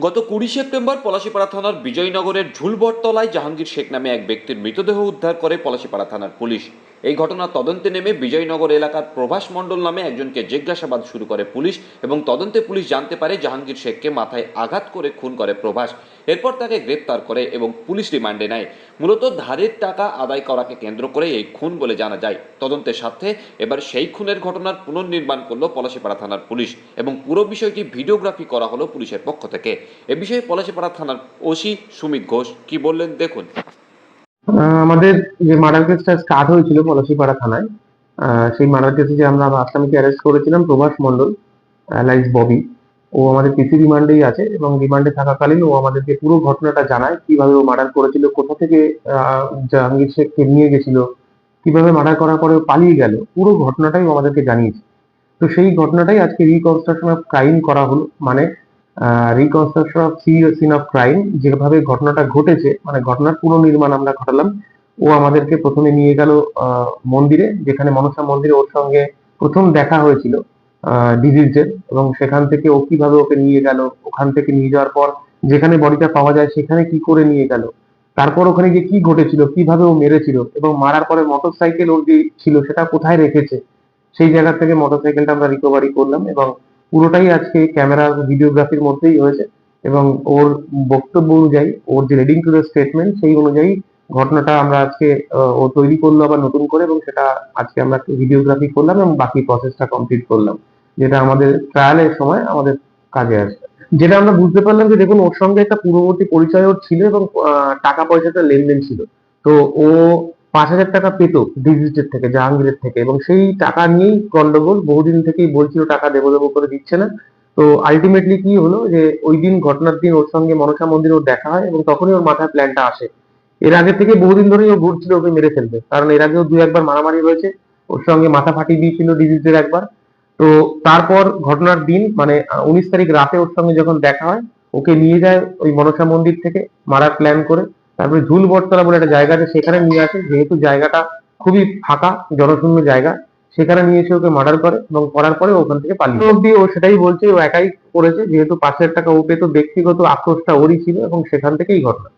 গত কুড়ি সেপ্টেম্বর পলাশিপাড়া থানার বিজয়নগরের ঝুলবটতলায় জাহাঙ্গীর শেখ নামে এক ব্যক্তির মৃতদেহ উদ্ধার করে পলাশিপাড়া থানার পুলিশ। এই ঘটনার তদন্তে নেমে বিজয়নগর এলাকার প্রভাস মণ্ডল নামে একজনকে জিজ্ঞাসাবাদ শুরু করে পুলিশ এবং তদন্তে পুলিশ জানতে পারে জাহাঙ্গীর শেখকে মাথায় আঘাত করে খুন করে প্রভাস। এরপর তাকে গ্রেপ্তার করে এবং পুলিশ রিমান্ডে নেয়। মূলত ধারের টাকা আদায় করাকে কেন্দ্র করে এই খুন বলে জানা যায়। তদন্তের সাথে এবার সেই খুনের ঘটনার পুনর্নির্মাণ করল পলাশিপাড়া থানার পুলিশ এবং পুরো বিষয়টি ভিডিওগ্রাফি করা হলো পুলিশের পক্ষ থেকে। এ বিষয়ে পলাশিপাড়া থানার ওসি সুমিত ঘোষ কি বললেন দেখুন। আমাদের যে মার্ডার কেসটা স্টার্ট হয়েছিল পলাশিপাড়া থানায় সেই মার্ডার কেসে যে আমরা আসামিকে অ্যারেস্ট করেছিলাম প্রভাস মণ্ডল লাইস ববি। ও আমাদের পিসি রিমান্ডেই আছে এবং রিমান্ডে থাকাকালীন ও আমাদেরকে পুরো ঘটনাটা জানায়, কীভাবে ও মার্ডার করেছিল, কোথা থেকে জাহাঙ্গীর শেখকে নিয়ে গেছিল, কীভাবে মার্ডার করার পরে পালিয়ে গেল, পুরো ঘটনাটাই আমাদেরকে জানিয়েছে। তো সেই ঘটনাটাই আজকে রিকনস্ট্রাকশন অফ ক্রাইম করা হলো মানে reconstruction of scene of crime যেভাবে ঘটনাটা ঘটেছে মানে ঘটনার পুনর্নির্মাণ আমরা ঘটালাম, ও আমাদেরকে প্রথমে নিয়ে গেল মন্দিরে, যেখানে মনসা মন্দিরে ওর সঙ্গে প্রথম দেখা হয়েছিল ডিজিজের এবং সেখান থেকে ও কীভাবে ওকে নিয়ে গেল, ওখান থেকে নিয়ে যাওয়ার পর যেখানে বডিটা পাওয়া যায় সেখানে কি করে নিয়ে গেল, তারপর ওখানে গিয়ে কি ঘটেছিল, কীভাবে ও মেরেছিল, এবং মারার পরে মোটর সাইকেল ওর যে ছিল সেটা কোথায় রেখেছে, সেই জায়গা থেকে মোটর সাইকেলটা আমরা রিকভারি করলাম, এবং পুরোটাই আজকে ক্যামেরার ভিডিওগ্রাফির মধ্যেই হয়েছে এবং ওর বক্তব্য অনুযায়ী, ওর যে রিডিং টু দ্য স্টেটমেন্ট সেই অনুযায়ী ঘটনাটা আমরা আজকে ও তৈরি করল আবার নতুন করে এবং সেটা আজকে আমরা ভিডিওগ্রাফি করলাম এবং বাকি প্রসেসটা কমপ্লিট করলাম, যেটা আমাদের ট্রায়ালের সময় আমাদের কাজে আসবে। যেটা আমরা বুঝতে পারলাম যে দেখুন, ওর সঙ্গে একটা পূর্ববর্তী পরিচয় ওর ছিল এবং টাকা পয়সাটা লেনদেন ছিল। তো ও পাঁচ হাজার টাকা পেত ডিজিটের থেকে, জাহাঙ্গীরের থেকে এবং সেই টাকা নিয়েই গন্ডগোল। বহুদিন থেকেই বলছিল টাকা দেবো দেবো করে দিচ্ছে না। তো আলটিমেটলি কি হলো যে, ওই দিন ঘটনার দিন ওর সঙ্গে মনসা মন্দিরে ওর দেখা হয় এবং তখনই ওর মাথায় প্ল্যানটা আসে। এর আগে থেকে বহুদিন ধরেই ও ঘুরছিল ওকে মেরে ফেলবে কারণ এর আগেও দু একবার মারামারি হয়েছে। ওর সঙ্গে মাথা ফাটিয়ে দিয়েছিল ডিজিটের একবার। তো তারপর ঘটনার দিন মানে উনিশ তারিখ রাতে ওর সঙ্গে যখন দেখা হয়, ওকে নিয়ে যায় ওই মনসা মন্দির থেকে মারার প্ল্যান করে। তারপরে ঝুল বটতলা বলে একটা জায়গা আছে, সেখানে নিয়ে আসে। যেহেতু জায়গাটা খুবই ফাঁকা, জনশূন্য জায়গা, সেখানে নিয়ে এসে ওকে মার্ডার করে এবং করার পরে ওখান থেকে পালিয়ে। অব্দি ও সেটাই বলছে, ও একাই করেছে। যেহেতু পাঁচ হাজার টাকা ও পেতো ব্যক্তিগত আক্রোশটা ওরই ছিল এবং সেখান থেকেই ঘটনা।